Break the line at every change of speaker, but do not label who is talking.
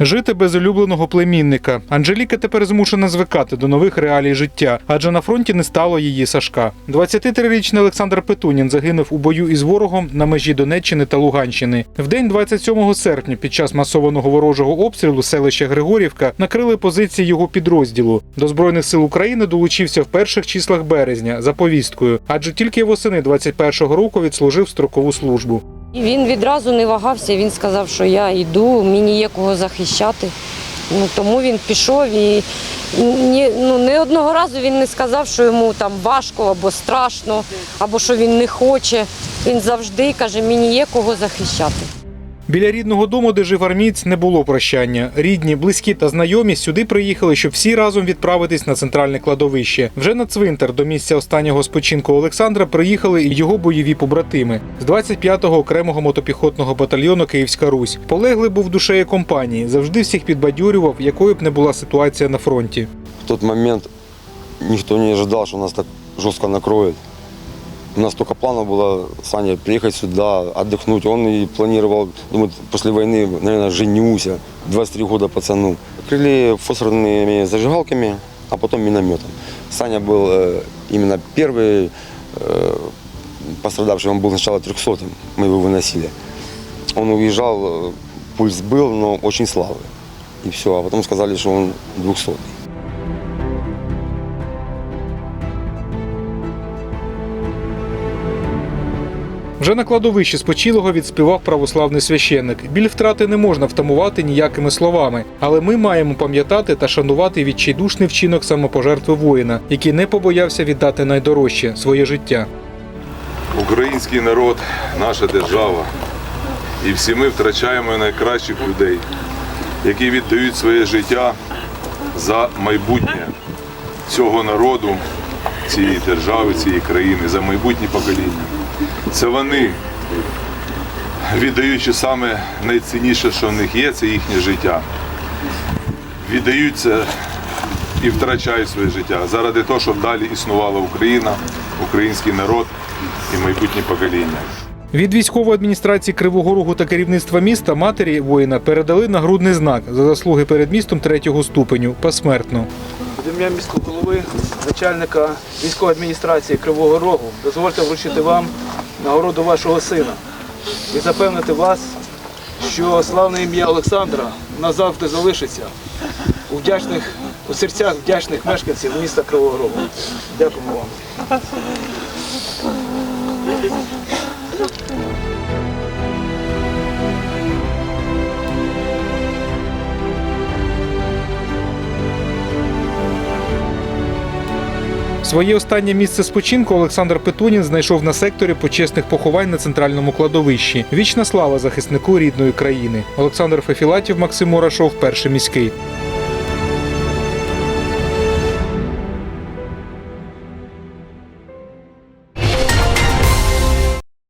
Жити без улюбленого племінника. Анжеліка тепер змушена звикати до нових реалій життя, адже на фронті не стало її Сашка. 23-річний Олександр Петунін загинув у бою із ворогом на межі Донеччини та Луганщини. В день 27 серпня, під час масованого ворожого обстрілу селища Григорівка, накрили позиції його підрозділу. До збройних сил України долучився в перших числах березня за повісткою, адже тільки восени 21-го року відслужив строкову службу.
І він відразу не вагався. Він сказав, що я йду, мені є кого захищати. Ну, тому він пішов і ні, ну, ні одного разу він не сказав, що йому там важко або страшно, або що він не хоче. Він завжди каже, мені є кого захищати.
Біля рідного дому, де жив армієць, не було прощання. Рідні, близькі та знайомі сюди приїхали, щоб всі разом відправитись на центральне кладовище. Вже на цвинтар до місця останнього спочинку Олександра приїхали і його бойові побратими з 25-го окремого мотопіхотного батальйону Київська Русь. Полеглий був душею компанії, завжди всіх підбадьорював, якою б не була ситуація на фронті.
В тот момент никто не ожидал, что нас так жестко накроет. У нас только планов было, Саня, приехать сюда, отдохнуть. Он и планировал, думает, после войны, наверное, женюся. 23 года пацану. Крыли фосфорными зажигалками, а потом минометом. Саня был э, именно первый э, пострадавший. Он был сначала 300 мы его выносили. Он уезжал, э, пульс был, но очень слабый. И все, а потом сказали, что он 200
Вже на кладовищі спочилого відспівав православний священник. Біль втрати не можна втамувати ніякими словами, але ми маємо пам'ятати та шанувати відчайдушний вчинок самопожертви воїна, який не побоявся віддати найдорожче своє життя.
Український народ, наша держава. І всі ми втрачаємо найкращих людей, які віддають своє життя за майбутнє цього народу, цієї держави, цієї країни, за майбутнє покоління. Це вони, віддаючи саме найцінніше, що в них є, це їхнє життя. Віддаються і втрачають своє життя заради того, щоб далі існувала Україна, український народ і майбутнє покоління.
Від військової адміністрації Кривого Рогу та керівництва міста матері воїна передали нагрудний знак за заслуги перед містом третього ступеню посмертно.
Від ім'я міського голови, начальника військової адміністрації Кривого Рогу, дозвольте вручити вам нагороду вашого сина і запевнити вас, що славне ім'я Олександра назавжди залишиться у вдячних у серцях вдячних мешканців міста Кривого Рогу. Дякуємо вам.
Своє останнє місце спочинку Олександр Петунін знайшов на секторі почесних поховань на центральному кладовищі. Вічна слава захиснику рідної країни. Олександр Фефілатів, Максим Мурашов, перший міський.